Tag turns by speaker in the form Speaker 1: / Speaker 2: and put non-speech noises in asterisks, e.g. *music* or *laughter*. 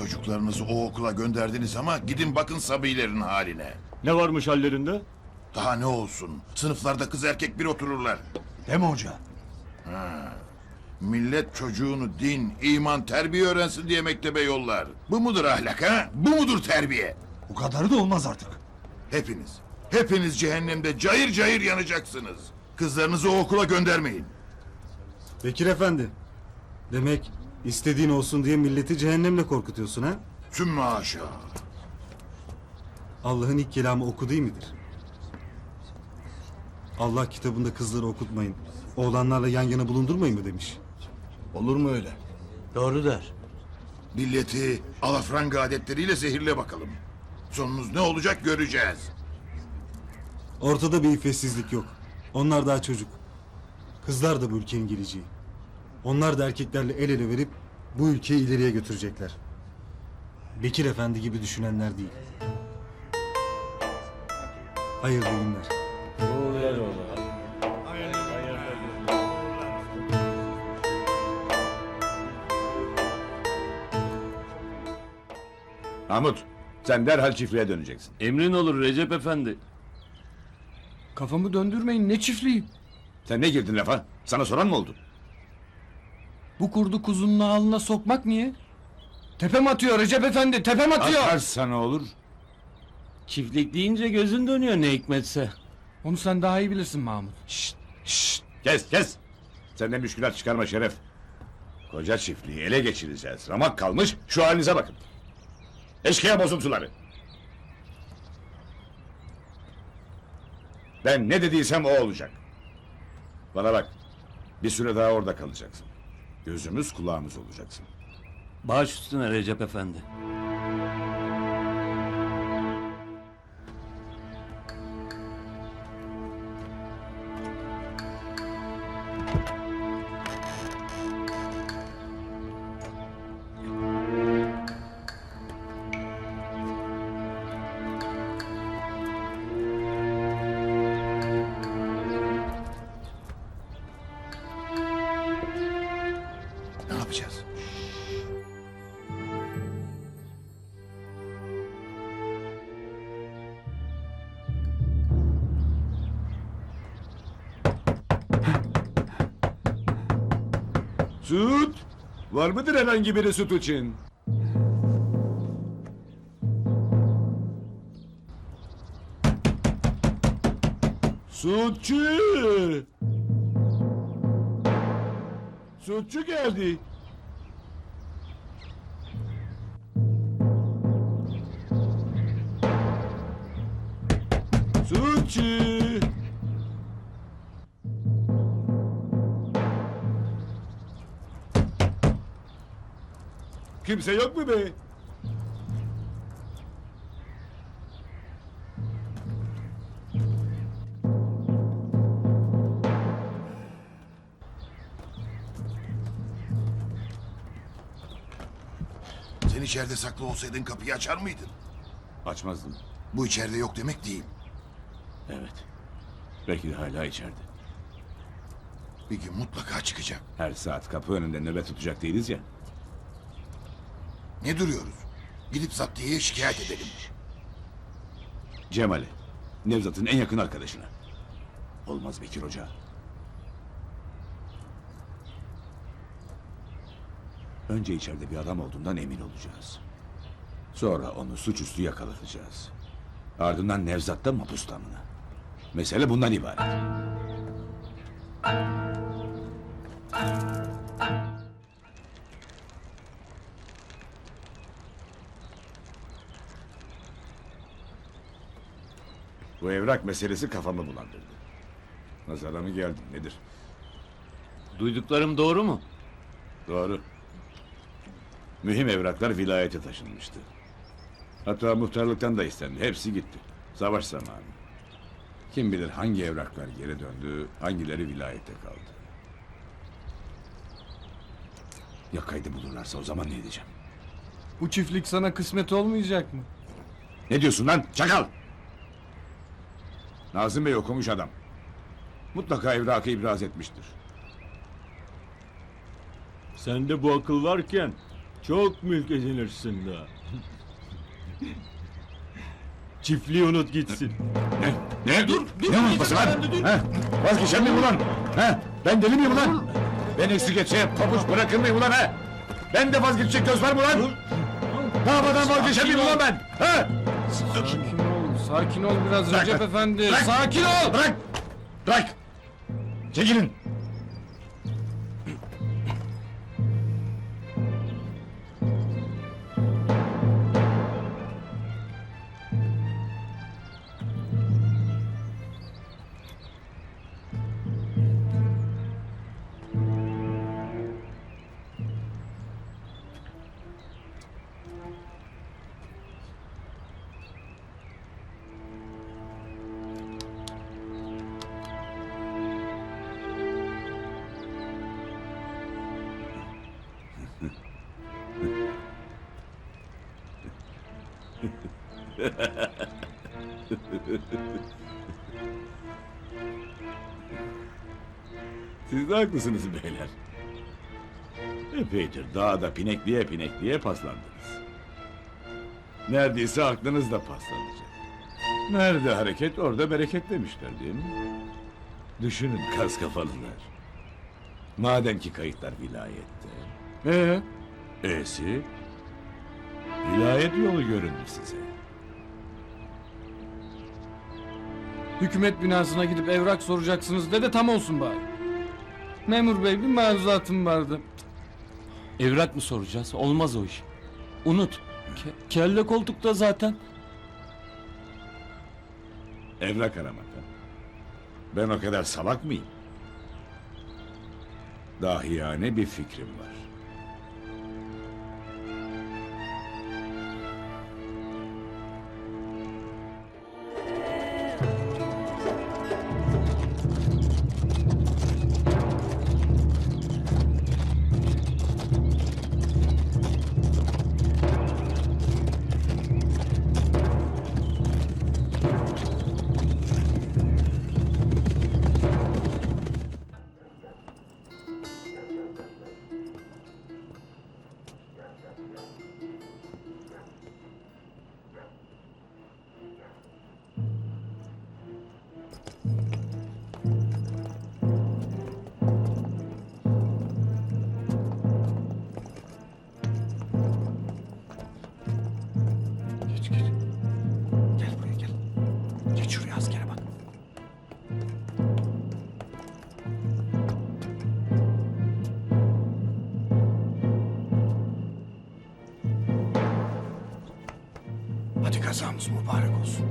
Speaker 1: Çocuklarınızı o okula gönderdiniz ama gidin bakın Sabilerin haline.
Speaker 2: Ne varmış hallerinde?
Speaker 1: Daha ne olsun? Sınıflarda kız erkek bir otururlar.
Speaker 3: Değil mi hoca?
Speaker 1: Millet çocuğunu din, iman, terbiye öğrensin diye mektebe yollar. Bu mudur ahlak ha? Bu mudur terbiye?
Speaker 3: Bu kadarı da olmaz artık.
Speaker 1: Hepiniz, hepiniz cehennemde cayır cayır yanacaksınız. Kızlarınızı o okula göndermeyin.
Speaker 4: Bekir Efendi. Demek istediğin olsun diye milleti cehennemle korkutuyorsun ha?
Speaker 1: Sümme aşağı.
Speaker 4: Allah'ın ilk kelamı oku değil midir? Allah kitabında kızları okutmayın. Oğlanlarla yan yana bulundurmayın mı demiş.
Speaker 3: Olur mu öyle?
Speaker 5: Doğru der.
Speaker 1: Milleti alafranga adetleriyle zehirle bakalım. Sonunuz ne olacak göreceğiz.
Speaker 4: Ortada bir iffetsizlik yok. Onlar daha çocuk. Kızlar da bu ülkenin geleceği. Onlar da erkeklerle el ele verip bu ülkeyi ileriye götürecekler. Bekir Efendi gibi düşünenler değil. Hayırlı günler.
Speaker 6: Mahmut, sen derhal çiftliğe döneceksin.
Speaker 2: Emrin olur Recep Efendi.
Speaker 7: Kafamı döndürmeyin ne çiftliği?
Speaker 6: Sen ne girdin lafa? Sana soran mı oldu?
Speaker 7: Bu kurdu kuzunun ağlına sokmak niye? Tepem atıyor Recep Efendi tepem atıyor.
Speaker 6: Atarsa ne olur?
Speaker 2: Çiftlik deyince gözün dönüyor ne hikmetse.
Speaker 7: Onu sen daha iyi bilirsin Mahmut.
Speaker 6: Şşt, şşt, kes, kes. Senden müşkülat çıkarma Şeref. Koca çiftliği ele geçireceğiz. Ramak kalmış, şu halinize bakın. Eşkıya bozuntuları. Ben ne dediysem o olacak. Bana bak, bir süre daha orada kalacaksın. Gözümüz kulağımız olacaksın.
Speaker 2: Baş üstüne Recep Efendi.
Speaker 6: Süt! Var mıdır herhangi biri süt için? Sütçü! Sütçü geldi. Sütçü! Kimse yok mu be?
Speaker 1: Sen içeride saklı olsaydın kapıyı açar mıydın?
Speaker 6: Açmazdım.
Speaker 1: Bu içeride yok demek değil.
Speaker 6: Evet. Belki de hala içeride.
Speaker 1: Bir gün mutlaka çıkacak.
Speaker 6: Her saat kapı önünde nöbet tutacak değiliz ya.
Speaker 1: Ne duruyoruz? Gidip Zaptiye'ye şikayet edelim.
Speaker 6: Cemal'e. Nevzat'ın en yakın arkadaşına. Olmaz Bekir Hoca. Önce içeride bir adam olduğundan emin olacağız. Sonra onu suçüstü yakalatacağız. Ardından Nevzat'ta mapus damına. Mesele bundan ibaret. Bu evrak meselesi kafamı bulandırdı. Nazara mı geldin nedir?
Speaker 2: Duyduklarım doğru mu?
Speaker 6: Doğru. Mühim evraklar vilayete taşınmıştı. Hatta muhtarlıktan da istendi. Hepsi gitti. Savaş zamanı. Kim bilir hangi evraklar geri döndü, hangileri vilayette kaldı. Ya kaydı bulurlarsa o zaman ne diyeceğim?
Speaker 7: Bu çiftlik sana kısmet olmayacak mı?
Speaker 6: Ne diyorsun lan? Çakal! Nazım Bey okumuş adam. Mutlaka evrakı ibraz etmiştir.
Speaker 2: Sende bu akıl varken Çok mülk edinirsin daha. Çiftliği unut gitsin.
Speaker 6: Ne? Ne? Dur, dur. Ne unutması lan? Ha? Vazgeçer miyim ulan? Ha? Ben deli miyim ulan? Ben eksik etse pabuç bırakır mıyım ulan ha? Ben de vazgeçecek göz var mı ulan? Davadan vazgeçer miyim ulan ben? Ha?
Speaker 7: Sakin ol, sakin ol biraz Recep. Efendi. Sakin ol.
Speaker 6: Bırak! Bırak! Çekilin! *laughs* Siz de haklısınız beyler. Epeydir dağda pinekliye pinekliye paslandınız. Neredeyse aklınız da paslanacak. Nerede hareket orada bereket demişler değil mi? Düşünün kaz kafalılar. Madem ki kayıtlar vilayette.
Speaker 7: Ee,
Speaker 6: E'si vilayet yolu göründü size.
Speaker 7: hükümet binasına gidip evrak soracaksınız de de tam olsun bari. Memur bey bir maruzatım vardı.
Speaker 2: Evrak mı soracağız? Olmaz o iş. Unut. Ke- kelle koltukta zaten.
Speaker 6: Evrak aramak ha? Ben o kadar salak mıyım? Dahiyane bir fikrim var.
Speaker 3: Kazamız mübarek olsun.